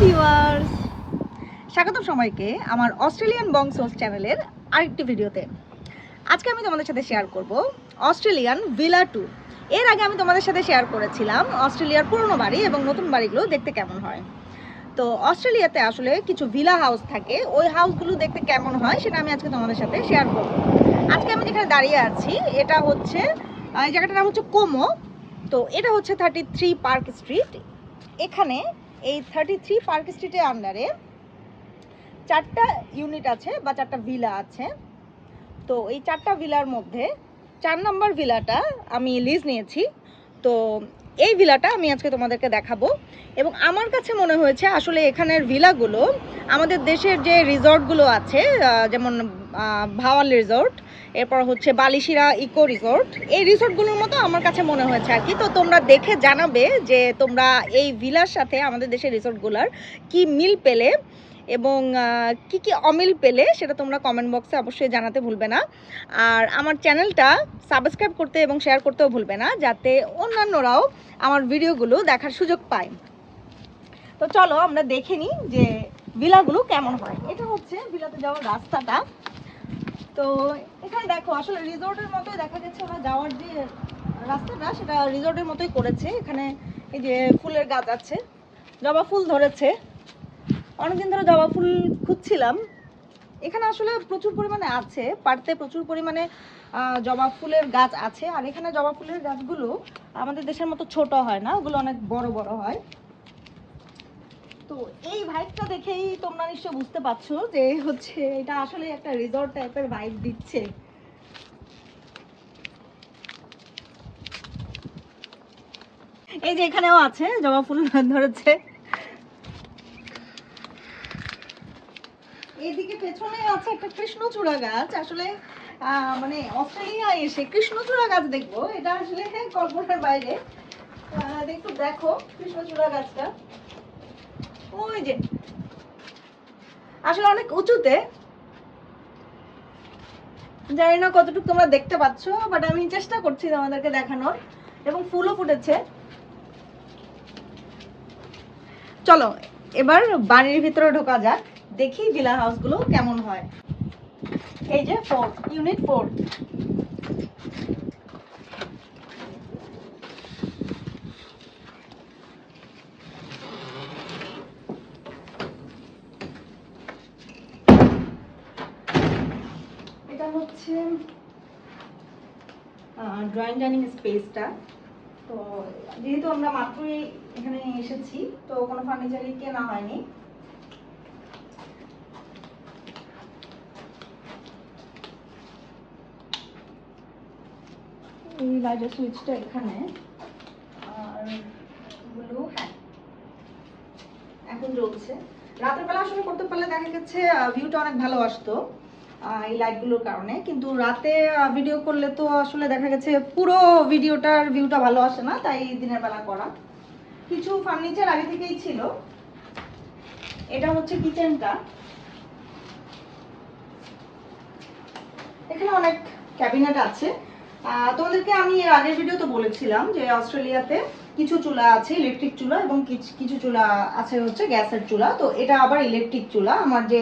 Viewers স্বাগতম সবাইকে আমার অস্ট্রেলিয়ান বংসোস চ্যানেলের আরেকটি ভিডিওতে। আজকে আমি তোমাদের সাথে শেয়ার করব অস্ট্রেলিয়ান ভিলা টু এর আগে আমি তোমাদের সাথে শেয়ার করেছিলাম অস্ট্রেলিয়ার পুরনো বাড়ি এবং নতুন বাড়িগুলো দেখতে কেমন হয়। তো অস্ট্রেলিয়াতে আসলে কিছু ভিলা হাউস থাকে। ওই হাউসগুলো দেখতে কেমন হয় সেটা আমি আজকে তোমাদের সাথে শেয়ার করব। আজকে আমি যেখানে দাঁড়িয়ে আছি, এটা হচ্ছে জায়গাটার নাম হচ্ছে কোমো। তো এটা হচ্ছে থার্টি থ্রি পার্ক স্ট্রিট এখানে এই থার্টি থ্রি পার্ক স্ট্রিটের আন্ডারে চারটা ইউনিট আছে বা চারটা ভিলা আছে। তো এই চারটা ভিলার মধ্যে চার নম্বর ভিলাটা আমি লিজ নিয়েছি। তো এই ভিলাটা আমি আজকে তোমাদেরকে দেখাবো। এবং আমার কাছে মনে হয়েছে আসলে এখানের ভিলাগুলো আমাদের দেশের যে রিসর্টগুলো আছে যেমন ভাওয়াল রিসোর্ট, এরপর হচ্ছে বালিশিরা ইকো রিসোর্ট। এই রিসোর্টগুলোর মতো আমার কাছে মনে হয়েছে আর কি। তো তোমরা দেখে জানাবে যে তোমরা এই ভিলার সাথে আমাদের দেশের রিসোর্টগুলোর কি মিল পেলে এবং কি কি অমিল পেলে সেটা তোমরা কমেন্ট বক্সে অবশ্যই জানাতে ভুলবে না। আর আমার চ্যানেলটা সাবস্ক্রাইব করতে এবং শেয়ার করতেও ভুলবে না, যাতে অন্যান্যরাও আমার ভিডিওগুলো দেখার সুযোগ পায়। তো চলো আমরা দেখে নিই যে ভিলাগুলো কেমন হয়। এটা হচ্ছে ভিলাতে যাওয়ার রাস্তাটা। তো এখানে দেখো, আসলে রিসোর্টের মতোই দেখা যাচ্ছে ওরা যাওয়ার যে রাস্তাটা, সেটা রিসোর্টের মতোই করেছে। এখানে এই যে ফুলের গাছ আছে, জবা ফুল ধরেছে। অনেকদিন ধরে জবা ফুল খুঁজছিলাম। এখানে আসলে প্রচুর পরিমাণে আছে, পাড়তে প্রচুর পরিমাণে জবা ফুলের গাছ আছে। আর এখানে জবা ফুলের গাছগুলো আমাদের দেশের মতো ছোট হয় না, ওগুলো অনেক বড় বড় হয়। তো এই ভাইবটা দেখেই তোমরা নিশ্চয় বুঝতে পারছ যে হচ্ছে এটা আসলে একটা রিসর্ট টাইপের ভাইব দিচ্ছে। এই যে এখানেও আছে, জবা ফুল ধরেছে। এদিকে পেছনে আছে একটা কৃষ্ণচূড়া গাছ, আসলে মানে অস্ট্রেলিয়া এসে কৃষ্ণচূড়া গাছ দেখব, এটা আসলে কল্পনার বাইরে। একটু দেখো কৃষ্ণচূড়া গাছটা। ওই যে। আসলে অনেক উঁচুতে। জানি না কতটুকু তোমরা দেখতে পাচ্ছ বাট আমি চেষ্টা করছি তোমাদেরকে দেখানোর, এবং ফুলও ফুটেছে। চলো, এবার বাড়ির ভিতরে ঢোকা যাক, দেখি ভিলা হাউসগুলো কেমন হয়। এই যে ফোর ইউনিট ফোর এটা হচ্ছে ড্রয়িং ডাইনিং স্পেসটা তো যেহেতু আমরা মাত্রই এখানে এসেছি, তো কোনো ফার্নিচারই কেনা হয়নি। এই লাইটের সুইচটা এখানে। আর হ্যাঁ এখন জ্বলছে। রাতের বেলা আসলে করতে পারলে দেখা গেছে ভিউটা অনেক ভালো আসতো। এই লাইটগুলোর কারণে। কিন্তু রাতে ভিডিও করলে তো আসলে দেখা গেছে পুরো ভিডিওটার ভিউটা ভালো আসে না, তাই দিনের বেলা করা। কিছু ফার্নিচার আগে থেকেই ছিল। এটা হচ্ছে কিচেনটা এখানে অনেক ক্যাবিনেট আছে। তোমাদেরকে আমি এর আগের ভিডিওতে বলেছিলাম যে অস্ট্রেলিয়াতে কিছু চুলা আছে ইলেকট্রিক চুলা এবং কিছু- চুলা আছে হচ্ছে গ্যাসের চুলা। তো এটা আবার ইলেকট্রিক চুলা। আমার যে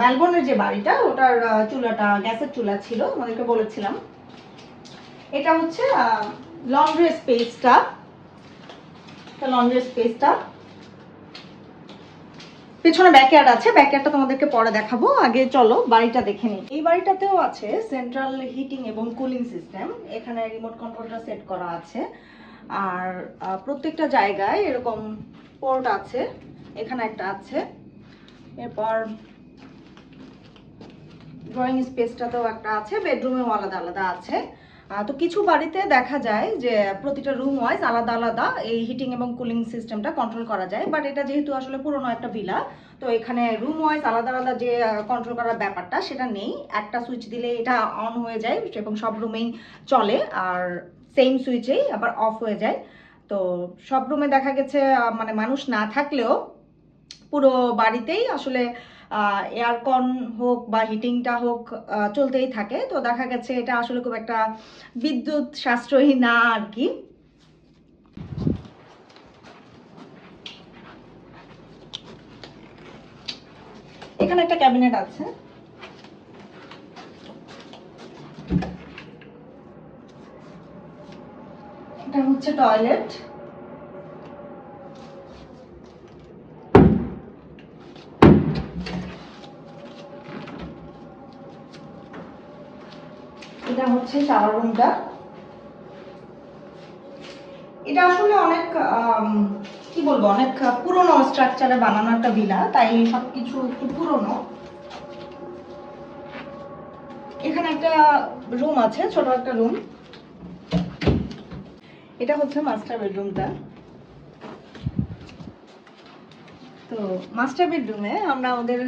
মেলবোর্নের যে বাড়িটা, ওটার চুলাটা, গ্যাসের চুলা ছিল তোমাদেরকে বলেছিলাম। এটা হচ্ছে লন্ড্রি স্পেসটা লন্ড্রি স্পেসটা পেছনে ব্যাকয়ার্ড আছে ব্যাকয়ার্ডটা তোমাদেরকে পরে দেখাবো। আগে চলো, বাড়িটা দেখে নিই। এই বাড়িটাতেও আছে সেন্ট্রাল হিটিং এবং কুলিং সিস্টেম এখানে রিমোট কন্ট্রোলটা সেট করা আছে। আর প্রত্যেকটা জায়গায় এরকম পোর্ট আছে। এখানে একটা আছে। এরপর ড্রয়িং স্পেসটাতেও একটা আছে বেডরুমেও আলাদা আলাদা আছে। তো কিছু বাড়িতে দেখা যায় যে, প্রতিটা রুম ওয়াইজ আলাদা আলাদা এই হিটিং এবং কুলিং সিস্টেমটা কন্ট্রোল করা যায়। বাট এটা যেহেতু আসলে পুরনো একটা ভিলা তো এখানে রুম ওয়াইজ আলাদা আলাদা যে কন্ট্রোল করার ব্যাপারটা সেটা নেই। একটা সুইচ দিলে এটা অন হয়ে যায় এবং সব রুমেই চলে, আর সেম সুইচেই আবার অফ হয়ে যায়। তো সব রুমে দেখা গেছে মানে মানুষ না থাকলেও পুরো বাড়িতেই আসলে এয়ারকন হোক বা হিটিংটা হোক চলতেই থাকে। তো দেখা গেছে এটা আসলে খুব একটা বিদ্যুৎ সাশ্রয়ী না আর কি। এখানে একটা ক্যাবিনেট আছে। এটা হচ্ছে টয়লেট এটা হচ্ছে শাওয়ার রুমটা এটা আসলে অনেক কি বলব, অনেক পুরনো স্ট্রাকচারে বানানো একটা ভিলা তাই সবকিছু একটু পুরনো। এখানে একটা রুম আছে, ছোট একটা রুম এটা হচ্ছে মাস্টার বেডরুমটা তো মাস্টার বেডরুমে আমরা আমাদের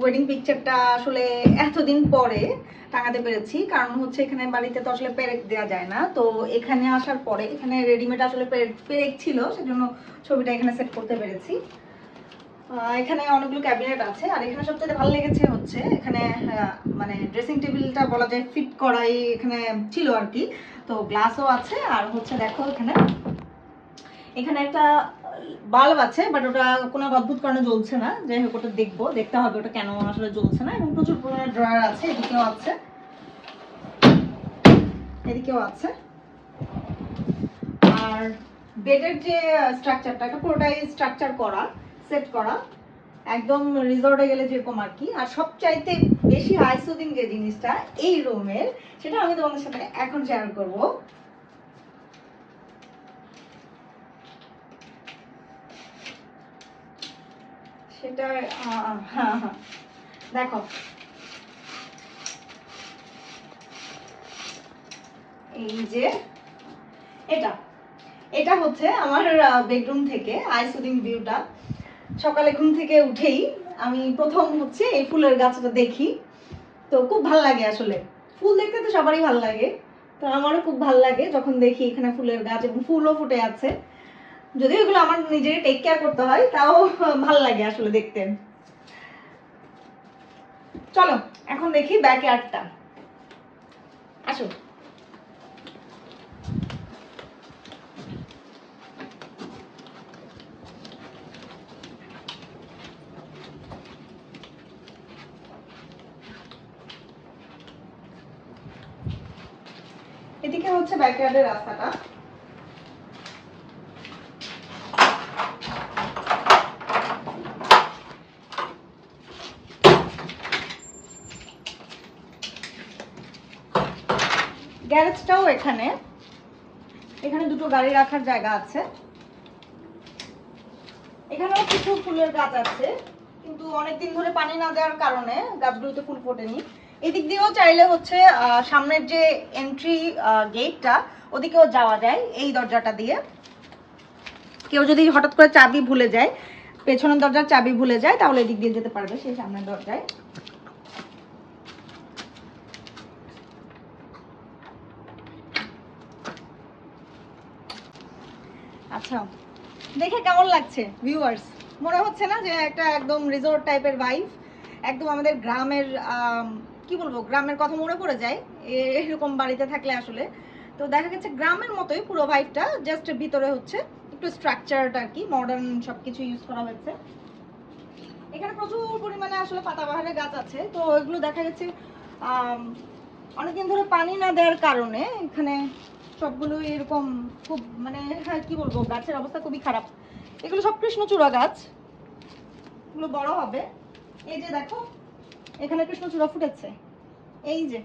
ওয়েডিং পিকচারটা আসলে এতদিন পরে টাঙাতে পেরেছি, কারণ হচ্ছে এখানে বাড়িতে তো আসলে পেরেক দেওয়া যায় না। তো এখানে আসার পরে, এখানে রেডিমেড আসলে পেরেক ছিল, সেজন্য ছবিটা এখানে সেট করতে পেরেছি। এখানে অনেকগুলো ক্যাবিনেট আছে, আর এখানে সবথেকে ভালো লেগেছে হচ্ছে, এখানে মানে ড্রেসিং টেবিলটা বলা যায় ফিট করাই এখানে ছিল আর কি। তো গ্লাসও আছে, আর হচ্ছে দেখো এখানে এখানে একটা বাল্ব আছে বাট ওটা কোনো অদ্ভুত কারণে জ্বলছে না। যাই হোক ওটা দেখব, দেখতে হবে ওটা কেন আসলে জ্বলছে না। এবং প্রচুর পরিমাণে ড্রয়ার আছে, এদিকেও আছে। এদিকেও আছে। আর বেডের যে স্ট্রাকচারটা, এটা পুরোটাই স্ট্রাকচার করা, সেট করা। একদম রিসর্টে গেলে যেরকম আর কি। আর সবচাইতে বেশি হাইসুদিং যে জিনিসটা, এই রুমের সেটা আমি তোমাদের সাথে এখন শেয়ার করব। সেটা দেখো। এই যে, এটা। এটা হচ্ছে আমার বেডরুম থেকে আইসুদিং ভিউটা সকালে ঘুম থেকে উঠেই আমি প্রথম হচ্ছে এই ফুলের গাছটা দেখি। তো খুব ভালো লাগে আসলে। ফুল দেখতে তো সবারই ভালো লাগে। তো আমারও খুব ভালো লাগে যখন দেখি এখানে ফুলের গাছ এবং ফুলও ফুটে আছে। যদিও এগুলো আমার নিজেকে টেক কেয়ার করতে হয়, তাও ভালো লাগে আসলে দেখতে। চলো, এখন দেখি ব্যাক ইয়ার্ডটা আসো। এদিকে হচ্ছে ব্যাকয়ার্ডের রাস্তাটা। গ্যারেজটাও এখানে। এখানে দুটো গাড়ি রাখার জায়গা আছে। এখানেও কিছু ফুলের গাছ আছে, কিন্তু অনেকদিন ধরে পানি না দেওয়ার কারণে গাছগুলোতে ফুল ফোটেনি। এদিক দিয়েও চাইলে হচ্ছে সামনের যে এন্ট্রি গেটটা ওদিকেও যাওয়া যায় এই দরজাটা দিয়ে। কেউ যদি হঠাৎ করে চাবি ভুলে যায়, পেছনের দরজার চাবি ভুলে যায়, তাহলে এদিক দিয়ে যেতে পারবে সেই সামনের দরজায়। আচ্ছা দেখে কেমন লাগছে ভিউয়ার্স মনে হচ্ছে না যে একটা একদম রিসোর্ট টাইপের ভাইব একদম আমাদের গ্রামের কি বলব, গ্রামের কথা মনে পড়ে যায় এরকম বাড়িতে থাকলে আসলে। তো দেখা গেছে গ্রামের মতোই পুরো ভাইবটা জাস্ট ভিতরে হচ্ছে একটু স্ট্রাকচারটা আর কি মডার্ন সব কিছু ইউজ করা হয়েছে। এখানে প্রচুর পরিমাণে আসলে পাতাবাহারের গাছ আছে, তো ওইগুলো দেখা গেছে অনেকদিন ধরে পানি না দেওয়ার কারণে এখানে সবগুলো এরকম খুব মানে হ্যাঁ, কি বলব গাছের অবস্থা খুবই খারাপ। এগুলো সব কৃষ্ণচূড়া গাছ। এগুলো বড় হবে। এই যে দেখো এখানে কৃষ্ণচূড়া ফুটেছে। এই যে।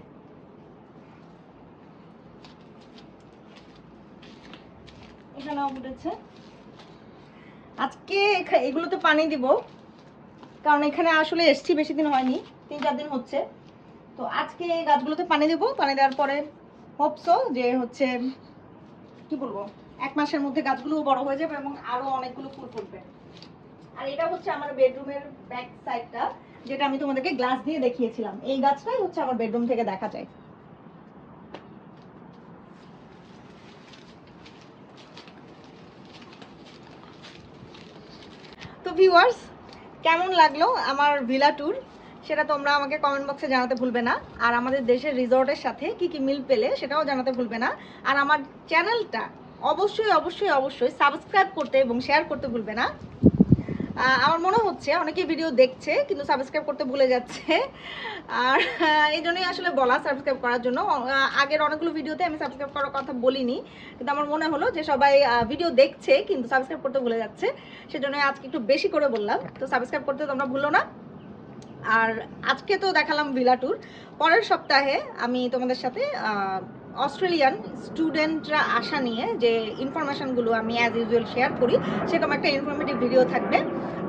এখানেও ফুটেছে। আজকে এগুলোতে পানি দিব। কারণ এখানে আসলে এসছি বেশি দিন হয়নি তিন চার দিন হচ্ছে। তো আজকে এই গাছগুলোতে পানি দেবো, পানি দেওয়ার পরে হোপসো যে হচ্ছে, কি বলব, এক মাসের মধ্যে গাছগুলো বড় হয়ে যাবে এবং আরও অনেকগুলো ফুল ফুটবে। আর এটা হচ্ছে আমার বেডরুমের ব্যাক সাইডটা যেটা আমি তোমাদেরকে গ্লাস দিয়ে দেখিয়েছিলাম। এই গাছটাই হচ্ছে আমার বেডরুম থেকে দেখা যায়। তো ভিউয়ার্স কেমন লাগল আমার ভিলা ট্যুর সেটা তোমরা আমাকে কমেন্ট বক্সে জানাতে ভুলবে না। আর আমাদের দেশের রিসর্টের সাথে কি কি মিল পেলে সেটাও জানাতে ভুলবে না। আর আমার চ্যানেলটা অবশ্যই অবশ্যই অবশ্যই সাবস্ক্রাইব করতে এবং শেয়ার করতে ভুলবে না। আমার মনে হচ্ছে অনেকে ভিডিও দেখছে কিন্তু সাবস্ক্রাইব করতে ভুলে যাচ্ছে। আর এই জন্যই আসলে বলা সাবস্ক্রাইব করার জন্য। আগের অনেকগুলো ভিডিওতে আমি সাবস্ক্রাইব করার কথা বলিনি, কিন্তু আমার মনে হলো যে সবাই ভিডিও দেখছে কিন্তু সাবস্ক্রাইব করতে ভুলে যাচ্ছে। সেজন্য আজকে একটু বেশি করে বললাম। তো সাবস্ক্রাইব করতে তোমরা ভুলো না। আর আজকে তো দেখালাম ভিলা ট্যুর পরের সপ্তাহে আমি তোমাদের সাথে অস্ট্রেলিয়ান স্টুডেন্টরা আসা নিয়ে যে ইনফরমেশনগুলো আমি অ্যাজ ইউজুয়াল শেয়ার করি, সেরকম একটা ইনফরমেটিভ ভিডিও থাকবে।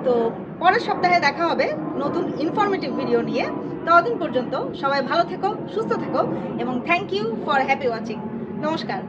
তো পরের সপ্তাহে দেখা হবে নতুন ইনফরমেটিভ ভিডিও নিয়ে। ততদিন পর্যন্ত সবাই ভালো থেকো, সুস্থ থেকো, এবং thank you for happy watching নমস্কার।